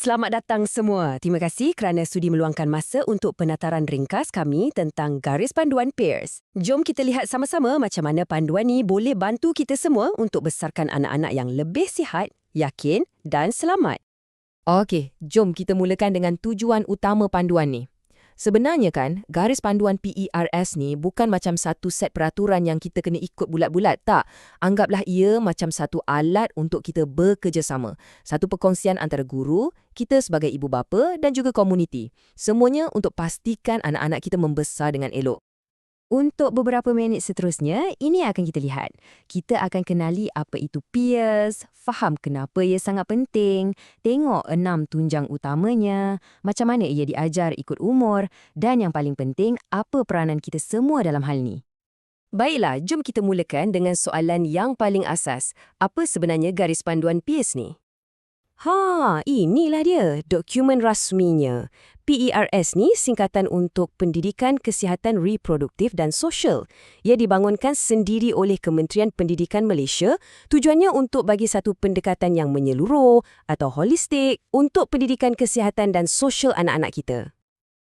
Selamat datang semua. Terima kasih kerana sudi meluangkan masa untuk penataran ringkas kami tentang garis panduan PEERS. Jom kita lihat sama-sama macam mana panduan ni boleh bantu kita semua untuk besarkan anak-anak yang lebih sihat, yakin dan selamat. Okey, jom kita mulakan dengan tujuan utama panduan ni. Sebenarnya kan, garis panduan PERS ni bukan macam satu set peraturan yang kita kena ikut bulat-bulat, tak. Anggaplah ia macam satu alat untuk kita bekerjasama. Satu perkongsian antara guru, kita sebagai ibu bapa dan juga komuniti. Semuanya untuk pastikan anak-anak kita membesar dengan elok. Untuk beberapa minit seterusnya, ini akan kita lihat. Kita akan kenali apa itu peers, faham kenapa ia sangat penting, tengok enam tunjang utamanya, macam mana ia diajar ikut umur, dan yang paling penting, apa peranan kita semua dalam hal ini. Baiklah, jom kita mulakan dengan soalan yang paling asas. Apa sebenarnya garis panduan peers ni? Ha, inilah dia, dokumen rasminya. PERS ni singkatan untuk Pendidikan Kesihatan Reproduktif dan Sosial. Ia dibangunkan sendiri oleh Kementerian Pendidikan Malaysia, tujuannya untuk bagi satu pendekatan yang menyeluruh atau holistik untuk pendidikan kesihatan dan sosial anak-anak kita.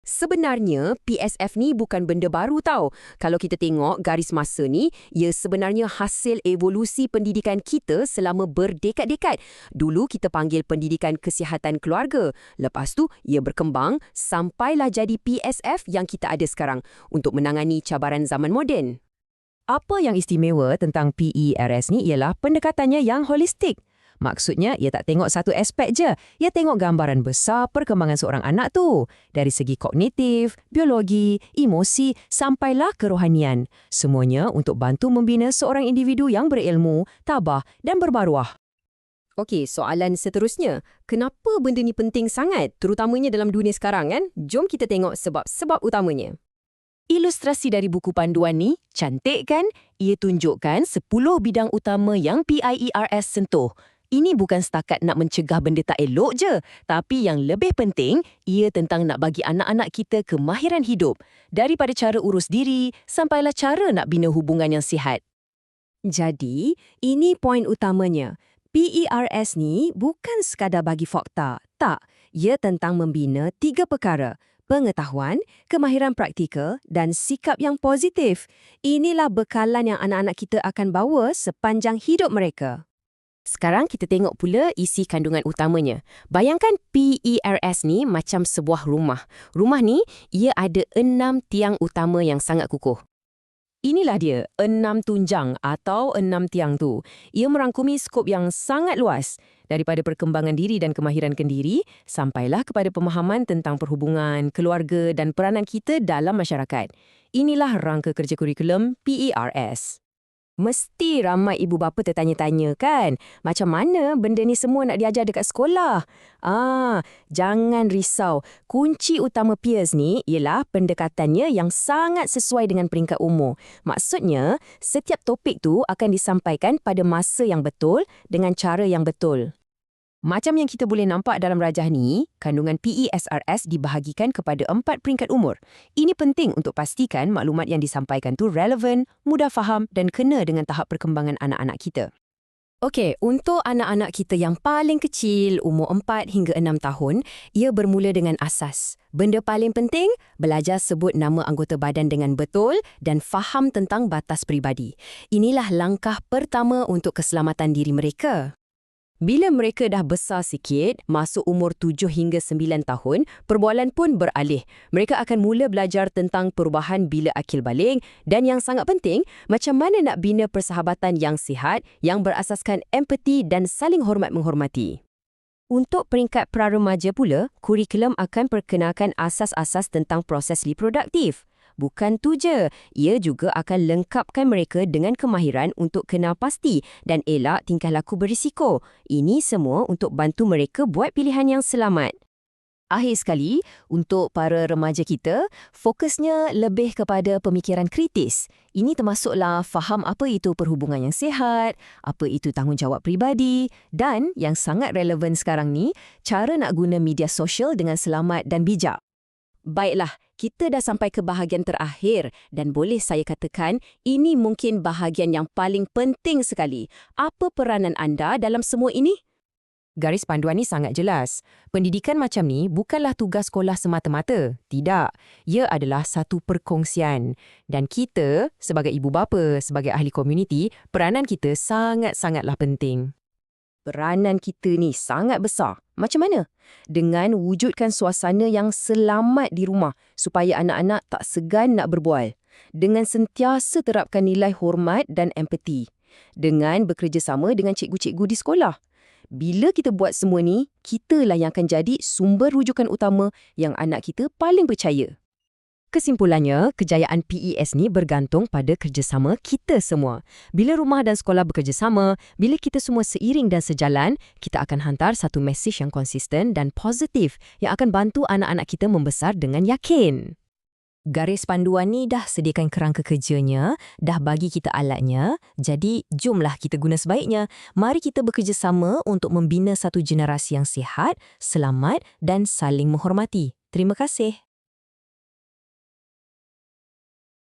Sebenarnya, PSF ni bukan benda baru tau. Kalau kita tengok garis masa ni, ia sebenarnya hasil evolusi pendidikan kita selama berdekad-dekad. Dulu kita panggil pendidikan kesihatan keluarga. Lepas tu, ia berkembang sampailah jadi PSF yang kita ada sekarang untuk menangani cabaran zaman moden. Apa yang istimewa tentang PERS ni ialah pendekatannya yang holistik. Maksudnya, ia tak tengok satu aspek je. Ia tengok gambaran besar perkembangan seorang anak tu. Dari segi kognitif, biologi, emosi, sampailah kerohanian. Semuanya untuk bantu membina seorang individu yang berilmu, tabah dan berbaruah. Okey, soalan seterusnya. Kenapa benda ni penting sangat, terutamanya dalam dunia sekarang kan? Jom kita tengok sebab-sebab utamanya. Ilustrasi dari buku panduan ni cantik kan? Ia tunjukkan 10 bidang utama yang PIERS sentuh. Ini bukan setakat nak mencegah benda tak elok je, tapi yang lebih penting, ia tentang nak bagi anak-anak kita kemahiran hidup. Daripada cara urus diri, sampailah cara nak bina hubungan yang sihat. Jadi, ini poin utamanya. PERS ni bukan sekadar bagi fakta. Tak, ia tentang membina tiga perkara. Pengetahuan, kemahiran praktikal dan sikap yang positif. Inilah bekalan yang anak-anak kita akan bawa sepanjang hidup mereka. Sekarang kita tengok pula isi kandungan utamanya. Bayangkan PERS ni macam sebuah rumah. Rumah ni, ia ada enam tiang utama yang sangat kukuh. Inilah dia, enam tunjang atau enam tiang tu. Ia merangkumi skop yang sangat luas. Daripada perkembangan diri dan kemahiran kendiri, sampailah kepada pemahaman tentang perhubungan, keluarga dan peranan kita dalam masyarakat. Inilah rangka kerja kurikulum PERS. Mesti ramai ibu bapa tertanya-tanya kan, macam mana benda ni semua nak diajar dekat sekolah? Ah, jangan risau. Kunci utama peers ni ialah pendekatannya yang sangat sesuai dengan peringkat umur. Maksudnya, setiap topik tu akan disampaikan pada masa yang betul dengan cara yang betul. Macam yang kita boleh nampak dalam rajah ni, kandungan PESRS dibahagikan kepada empat peringkat umur. Ini penting untuk pastikan maklumat yang disampaikan tu relevan, mudah faham dan kena dengan tahap perkembangan anak-anak kita. Okey, untuk anak-anak kita yang paling kecil, umur 4 hingga 6 tahun, ia bermula dengan asas. Benda paling penting, belajar sebut nama anggota badan dengan betul dan faham tentang batas peribadi. Inilah langkah pertama untuk keselamatan diri mereka. Bila mereka dah besar sikit, masuk umur 7 hingga 9 tahun, perbualan pun beralih. Mereka akan mula belajar tentang perubahan bila akil balik dan yang sangat penting, macam mana nak bina persahabatan yang sihat yang berasaskan empati dan saling hormat-menghormati. Untuk peringkat pra-remaja pula, kurikulum akan perkenalkan asas-asas tentang proses reproduktif. Bukan tu je, ia juga akan lengkapkan mereka dengan kemahiran untuk kenal pasti dan elak tingkah laku berisiko. Ini semua untuk bantu mereka buat pilihan yang selamat. Akhir sekali, untuk para remaja kita, fokusnya lebih kepada pemikiran kritis. Ini termasuklah faham apa itu perhubungan yang sihat, apa itu tanggungjawab pribadi dan yang sangat relevan sekarang ni, cara nak guna media sosial dengan selamat dan bijak. Baiklah, kita dah sampai ke bahagian terakhir dan boleh saya katakan ini mungkin bahagian yang paling penting sekali. Apa peranan anda dalam semua ini? Garis panduan ni sangat jelas. Pendidikan macam ni bukanlah tugas sekolah semata-mata. Tidak. Ia adalah satu perkongsian. Dan kita, sebagai ibu bapa, sebagai ahli komuniti, peranan kita sangat-sangatlah penting. Peranan kita ni sangat besar. Macam mana? Dengan wujudkan suasana yang selamat di rumah supaya anak-anak tak segan nak berbual. Dengan sentiasa terapkan nilai hormat dan empati. Dengan bekerjasama dengan cikgu-cikgu di sekolah. Bila kita buat semua ni, kitalah yang akan jadi sumber rujukan utama yang anak kita paling percaya. Kesimpulannya, kejayaan PES ni bergantung pada kerjasama kita semua. Bila rumah dan sekolah bekerjasama, bila kita semua seiring dan sejalan, kita akan hantar satu mesej yang konsisten dan positif yang akan bantu anak-anak kita membesar dengan yakin. Garis panduan ni dah sediakan kerangka kerjanya, dah bagi kita alatnya, jadi jomlah kita guna sebaiknya. Mari kita bekerjasama untuk membina satu generasi yang sihat, selamat dan saling menghormati. Terima kasih.